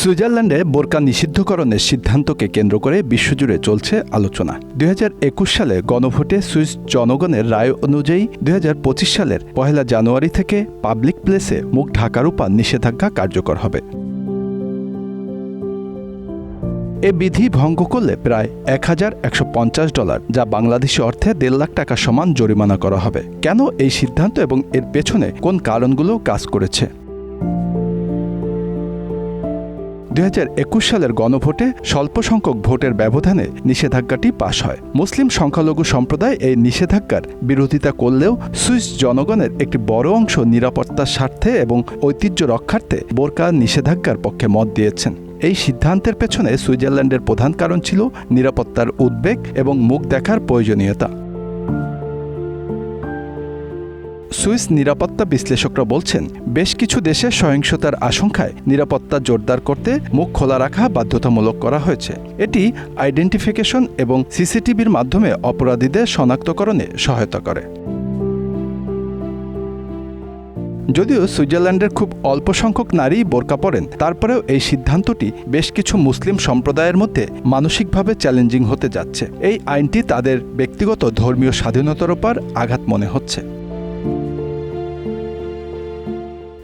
সুইজারল্যান্ডে বোরকা নিষিদ্ধকরণের সিদ্ধান্তকে কেন্দ্র করে বিশ্বজুড়ে চলছে আলোচনা। দুই হাজার একুশ সালে গণভোটে সুইস জনগণের রায় অনুযায়ী দুই হাজার পঁচিশ সালের পহেলা জানুয়ারি থেকে পাবলিক প্লেসে মুখ ঢাকার উপর নিষেধাজ্ঞা কার্যকর হবে। এ বিধি ভঙ্গ করলে প্রায় এক হাজার একশো পঞ্চাশ ডলার, যা বাংলাদেশি অর্থে দেড় লাখ টাকা সমান জরিমানা করা হবে। কেন এই সিদ্ধান্ত এবং এর পেছনে কোন কারণগুলো কাজ করেছে? দুই হাজার একুশ সালের গণভোটে স্বল্প সংখ্যক ভোটের ব্যবধানে নিষেধাজ্ঞাটি পাশ হয়। মুসলিম সংখ্যালঘু সম্প্রদায় এই নিষেধাজ্ঞার বিরোধিতা করলেও সুইস জনগণের একটি বড় অংশ নিরাপত্তার স্বার্থে এবং ঐতিহ্য রক্ষার্থে বোরকা নিষেধাজ্ঞার পক্ষে মত দিয়েছেন। এই সিদ্ধান্তের পেছনে সুইজারল্যান্ডের প্রধান কারণ ছিল নিরাপত্তার উদ্বেগ এবং মুখ দেখার প্রয়োজনীয়তা। সুইস নিরাপত্তা বিশ্লেষকরা বলছেন, বেশ কিছু দেশে সহিংসতার আশঙ্কায় নিরাপত্তা জোরদার করতে মুখ খোলা রাখা বাধ্যতামূলক করা হয়েছে। এটি আইডেন্টিফিকেশন এবং সিসিটিভির মাধ্যমে অপরাধীদের শনাক্তকরণে সহায়তা করে। যদিও সুইজারল্যান্ডের খুব অল্প সংখ্যক নারী বোরকা পরেন, তারপরেও এই সিদ্ধান্তটি বেশ কিছু মুসলিম সম্প্রদায়ের মধ্যে মানসিকভাবে চ্যালেঞ্জিং হতে যাচ্ছে। এই আইনটি তাদের ব্যক্তিগত ধর্মীয় স্বাধীনতার উপর আঘাত মনে হচ্ছে।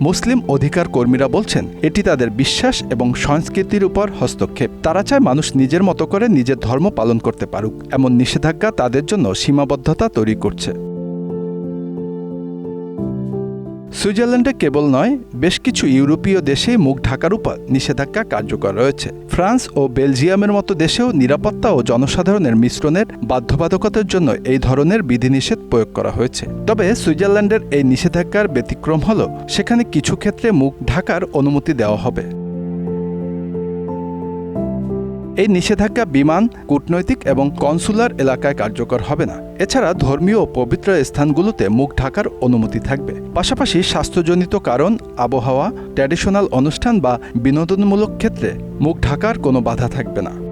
মুসলিম অধিকার কর্মীরা বলছেন, এটি তাদের বিশ্বাস এবং সংস্কৃতির উপর হস্তক্ষেপ। তারা চায় মানুষ নিজের মতো করে নিজের ধর্ম পালন করতে পারুক। এমন নিষেধাজ্ঞা তাদের জন্য সীমাবদ্ধতা তৈরি করছে। সুইজারল্যান্ডে কেবল নয়, বেশ কিছু ইউরোপীয় দেশে মুখ ঢাকার উপর নিষেধাজ্ঞা কার্যকর রয়েছে। ফ্রান্স ও বেলজিয়ামের মতো দেশেও নিরাপত্তা ও জনসাধারণের মিশ্রণের বাধ্যবাধকতার জন্য এই ধরনের বিধিনিষেধ প্রয়োগ করা হয়েছে। তবে সুইজারল্যান্ডের এই নিষেধাজ্ঞার ব্যতিক্রম হল, সেখানে কিছু ক্ষেত্রে মুখ ঢাকার অনুমতি দেওয়া হবে। এই নিষেধাজ্ঞা বিমান, কূটনৈতিক এবং কনসুলার এলাকায় কার্যকর হবে না। এছাড়া ধর্মীয় ও পবিত্র স্থানগুলোতে মুখ ঢাকার অনুমতি থাকবে। পাশাপাশি স্বাস্থ্যজনিত কারণ, আবহাওয়া ট্র্যাডিশনাল অনুষ্ঠান বা বিনোদনমূলক ক্ষেত্রে মুখ ঢাকার কোনো বাধা থাকবে না।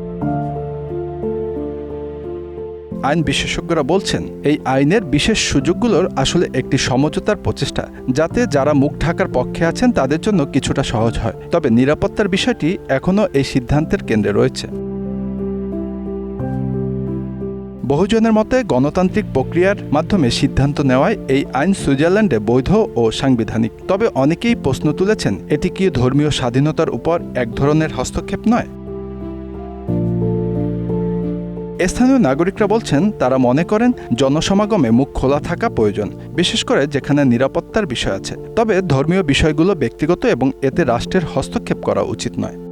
আইন বিশেষজ্ঞরা বলছেন, এই আইনের বিশেষ সুযোগগুলোর আসলে একটি সমঝোতার প্রচেষ্টা, যাতে যারা মুখ ঢাকার পক্ষে আছেন তাদের জন্য কিছুটা সহজ হয়। তবে নিরাপত্তার বিষয়টি এখনও এই সিদ্ধান্তের কেন্দ্রে রয়েছে। বহুজনের মতে গণতান্ত্রিক প্রক্রিয়ার মাধ্যমে সিদ্ধান্ত নেওয়ায় এই আইন সুইজারল্যান্ডে বৈধ ও সাংবিধানিক। তবে অনেকেই প্রশ্ন তুলেছেন, এটি কি ধর্মীয় স্বাধীনতার উপর এক ধরনের হস্তক্ষেপ নয়? স্থানীয় নাগরিকরা বলছেন, তারা মনে করেন জনসমাগমে মুখ খোলা থাকা প্রয়োজন, বিশেষ করে যেখানে নিরাপত্তার বিষয় আছে। তবে ধর্মীয় বিষয়গুলো ব্যক্তিগত এবং এতে রাষ্ট্রের হস্তক্ষেপ করা উচিত নয়।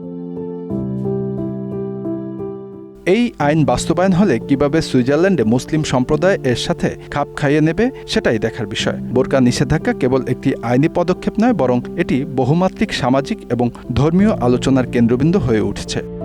এই আইন বাস্তবায়ন হলে কীভাবে সুইজারল্যান্ডে মুসলিম সম্প্রদায় এর সাথে খাপ খাইয়ে নেবে, সেটাই দেখার বিষয়। বোরকা নিষেধাজ্ঞা কেবল একটি আইনি পদক্ষেপ নয়, বরং এটি বহুমাত্রিক সামাজিক এবং ধর্মীয় আলোচনার কেন্দ্রবিন্দু হয়ে উঠছে।